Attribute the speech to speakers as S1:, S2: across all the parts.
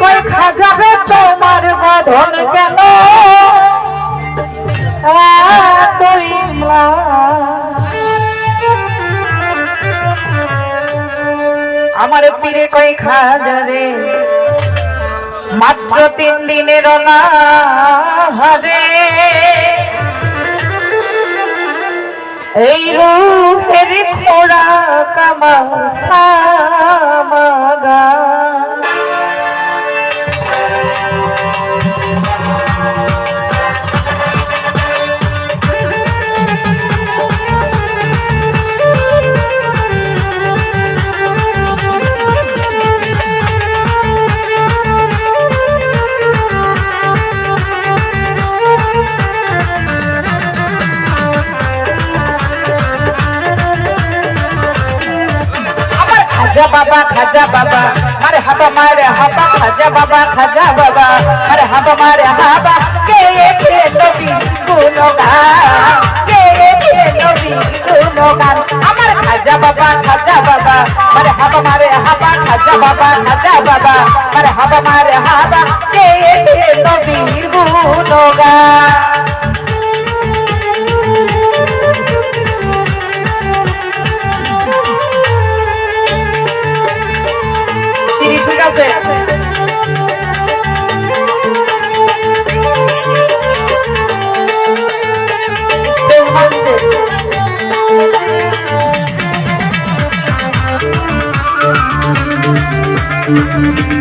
S1: কই খাজাবে তোমার বাঁধন কেন ম্লান। আমার পীরে কই খাজারে, মাত্র তিন দিনের হারে এই রূপের খোড়া কামা খাজা বাবা খাজা বাবা আরে হাবা মারে হাবা খাজা বাবা খাজা বাবা আরে হাবা মারে হাবা কে এসে নবী গুণগান কে এসে নবী গুণগান আমার খাজা বাবা খাজা বাবা আরে হাবা মারে হাবা খাজা বাবা খাজা বাবা আরে হাবা মারে হাবা কে এসে নবী গুণগান সিঁড়ি ওরে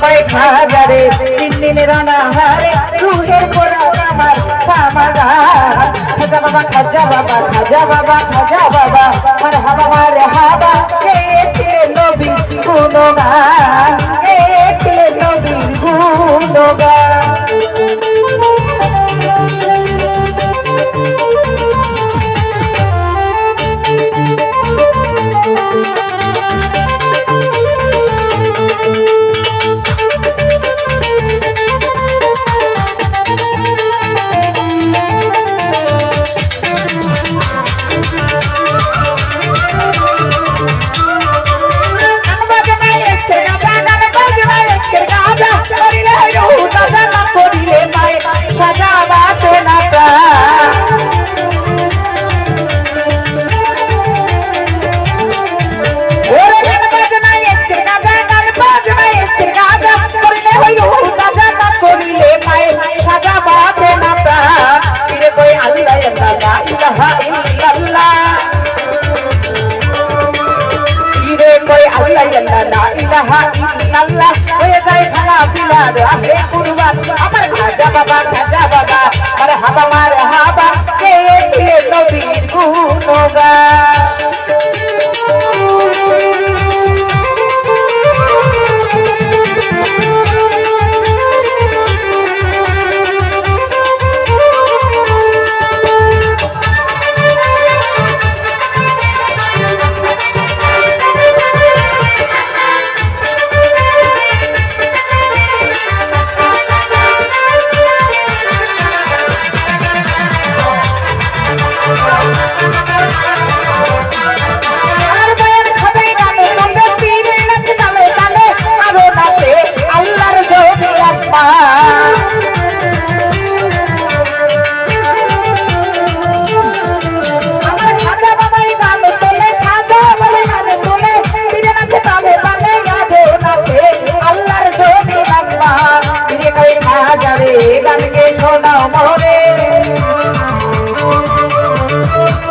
S1: পীরে কই তিন দিন রানা রুহের কোরা আমার সামাগা খাজা বাবা খাজা বাবা খাজা বাবা খাজা বাবা আর হাবা মারে হাবা। গেছে নবী গুণগান গেছে নবী গুণগান। ইলাহা ইল্লাল্লাহ হয়ে যায় খানা বিলাদ রাহে কুরবান আমার খাজা বাবা খাজা বাবা আরে হাবা মার হাবা কে ছিলে নবীর গুণগান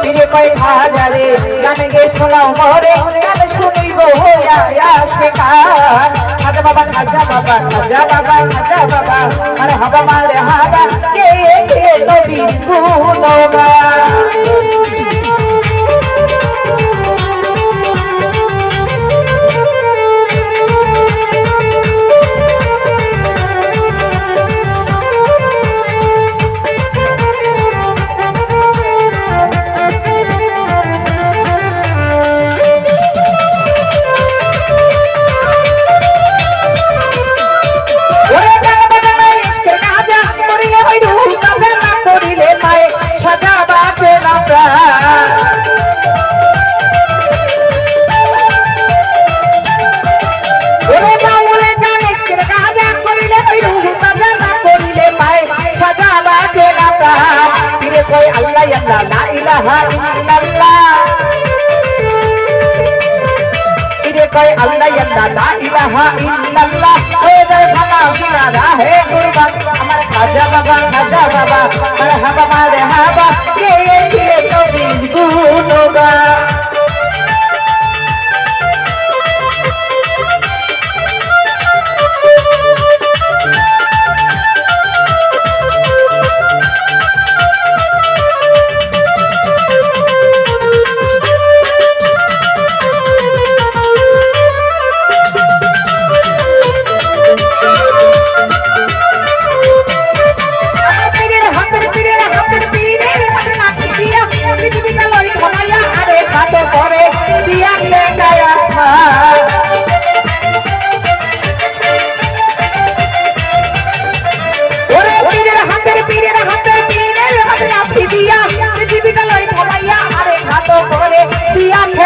S1: ফিরে কই হাজারে গানে গে শোনাও মরে, গান শুনিব আসে কান খাজা বাবা খাজা বাবা খাজা বাবা খাজা বাবা, আরে হাবা মারে হাবা, কে কে নবী গুণগান ইল্লাল্লাহ ইরে কয় আল্লাহ আল্লাহ লা ইলাহা ইল্লাল্লাহ হয়ে যায় খানা বিনা রাহে কুরবান আমার খাজা বাবা খাজা বাবা মারহাবা মারহাবা কে ছিলে নবীর গুণগান আমার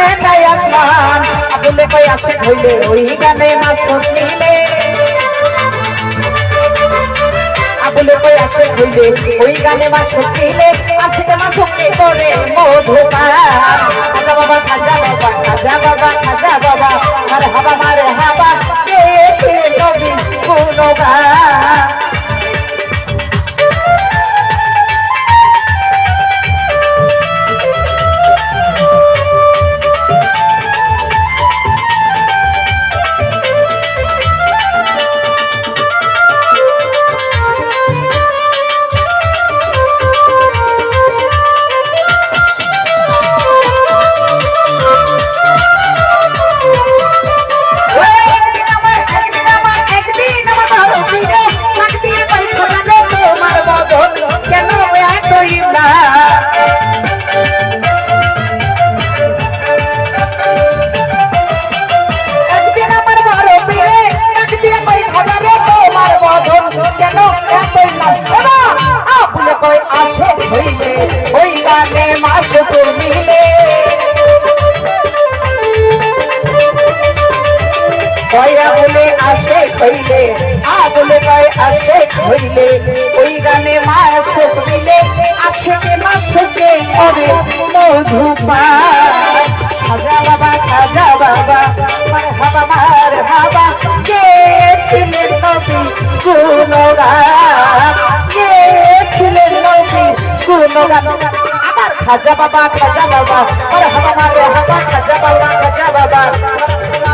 S1: লেখায় আসমান। আবুলে কই আসে হইলে ওই গানে মাছ শুনলে আবুলে কই আসে হইলে ওই গানে মা শুকিলে আসিতে মা শুকি করে মধুকা খাজা বাবা খাজা বাবা খাজা বাবা খাজা বাবা। আরে হাবা মারে হাবা, কে ছে নবী গুণগান? কয়া বলে আসে কইলে আ বলে কয় আসে কইলে ওই গানে মা সুখ দিলে, আসে কে মা সুখে করে মধুপা খাজা বাবা খাজা বাবা, মার হাবা মার হাবা, কে ছিলেন নবী গুণগান? কে ছিলেন নবী গুণগান? আমার খাজা বাবা খাজা বাবা, মার হাবা মার হাবা, খাজা বাবা খাজা বাবা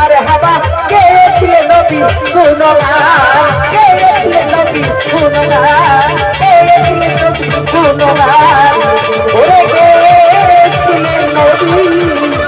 S1: মার হাবা, কে ছিলেন নবী? গুণগান কে ছিলেন নবী? গুণগান কে ছিলেন নবী? গুণগান ওরে কে ছিলেন নবী?